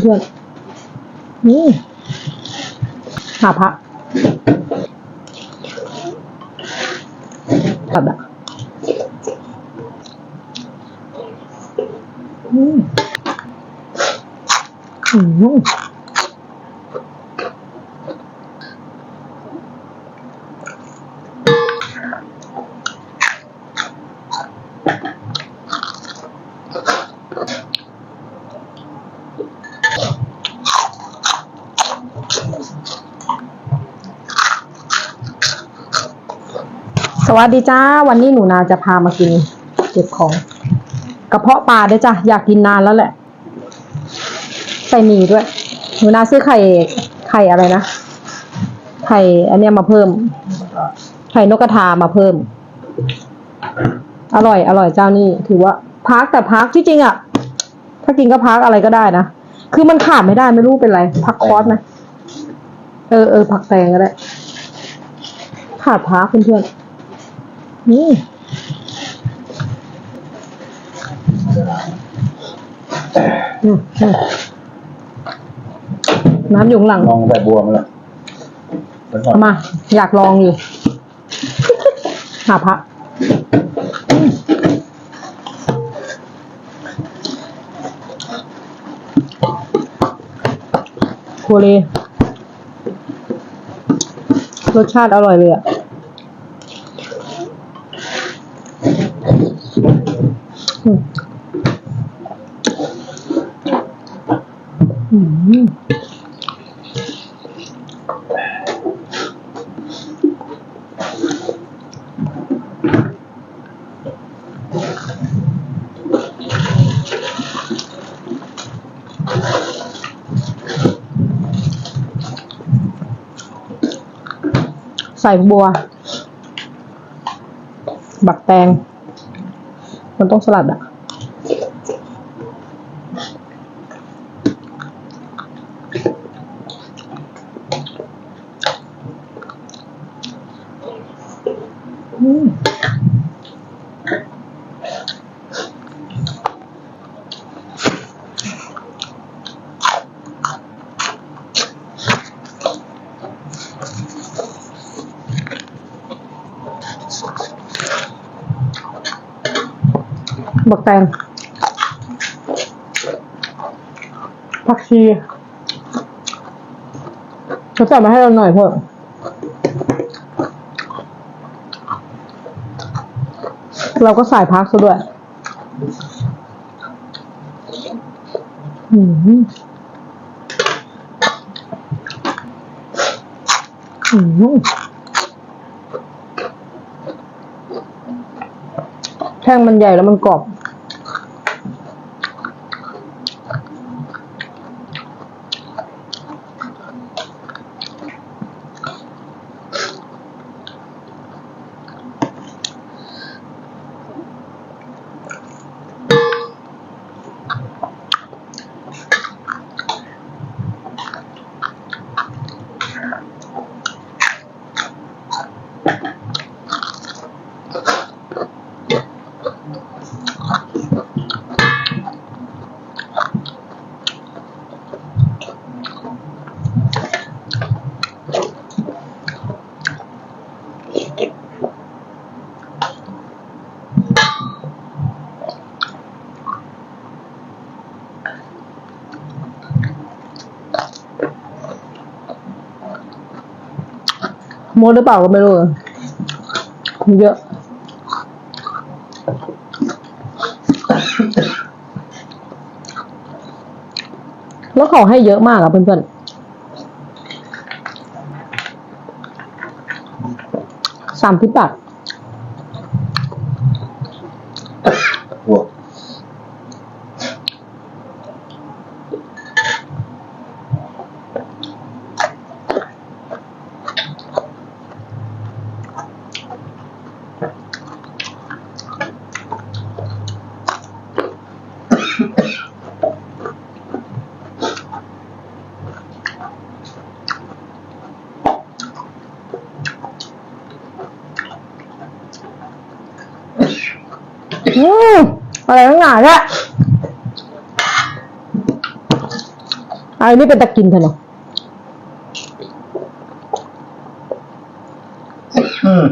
เพื่อนนี่หาพระแบบอะอืมอืม สวัสดีจ้า วันนี้หนูนาจะพามากินเก็บของ กระเพาะปลาด้วยจ้ะอยากกินนานแล้วแหละ ใส่หมี่ด้วย หนูนาซื้อไข่ไข่อะไรนะไข่อันเนี้ยมาเพิ่ม ไข่นกกระทามาเพิ่ม อร่อย อร่อยเจ้านี่ถือว่าพักแต่พักที่จริงอะ ถ้ากินก็พักอะไรก็ได้นะคือมันขาดไม่ได้ไม่รู้เป็นไรพักคอร์สไหมเออเออผักแตงก็ได้ขาดพักเพื่อนๆ นี่อืมอืมน้ำอยู่ข้างหลังลองแบบบัวมาแล้วแล้วก็เอามา อยากลองอยู่ หาพระโคเลรสชาติอร่อยเลยอะ อืมใส่บัว บักแตง มันต้องสลัดอะอืม บักแตงผักชีเขาจับมาให้เราหน่อยเพิ่มเราก็ใส่พักซะด้วย อืมอืม แท่งมันใหญ่แล้วมันกรอบ มดหรือเปล่าก็ไม่รู้มันเยอะแล้วเขาให้เยอะมากอะเพื่อนๆสามสิบบาท อืมอะไรตั้งหนาเนี่ยอันนี้เป็นตะกินเถอะเนาะอืม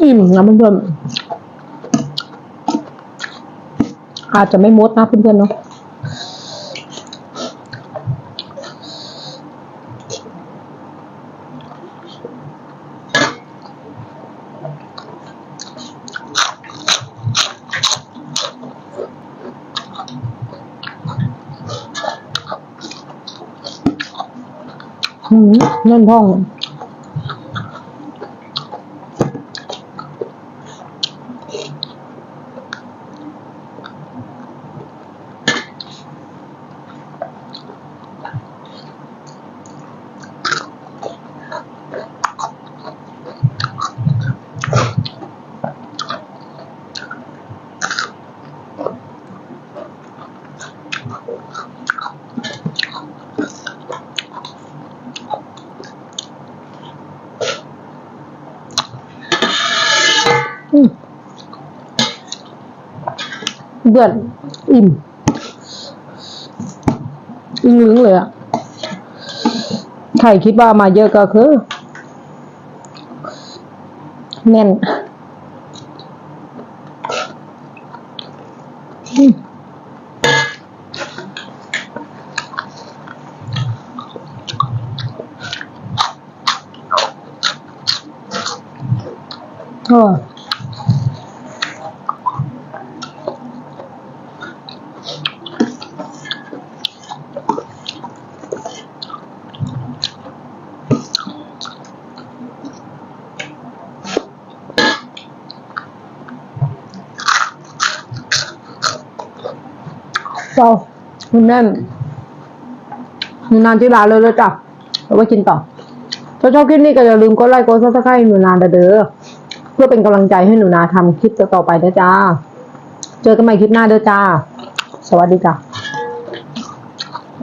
อิ่มนะเพื่อนๆอาจจะไม่มดนะเพื่อนๆเนาะหืมเเดือดอิ่มอิ่งลึงเลยอะใครคิดว่ามาเยอะก็คือ แน่นอืมอร่อย เจ้าคุณแน่นหนูนานที่ร้านเลยเลยจ้ะเอาไว้กินต่อถ้าชอบคลิปนี้ก็อย่าลืมกดไลค์กดซับสไครต์หนูนานเด้อเพื่อเป็นกำลังใจให้หนูนาทำคลิปต่อไปนะจ้า เจอกันใหม่คลิปหน้าเด้อจ้า สวัสดีจ้ะ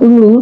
อึ้งหลึง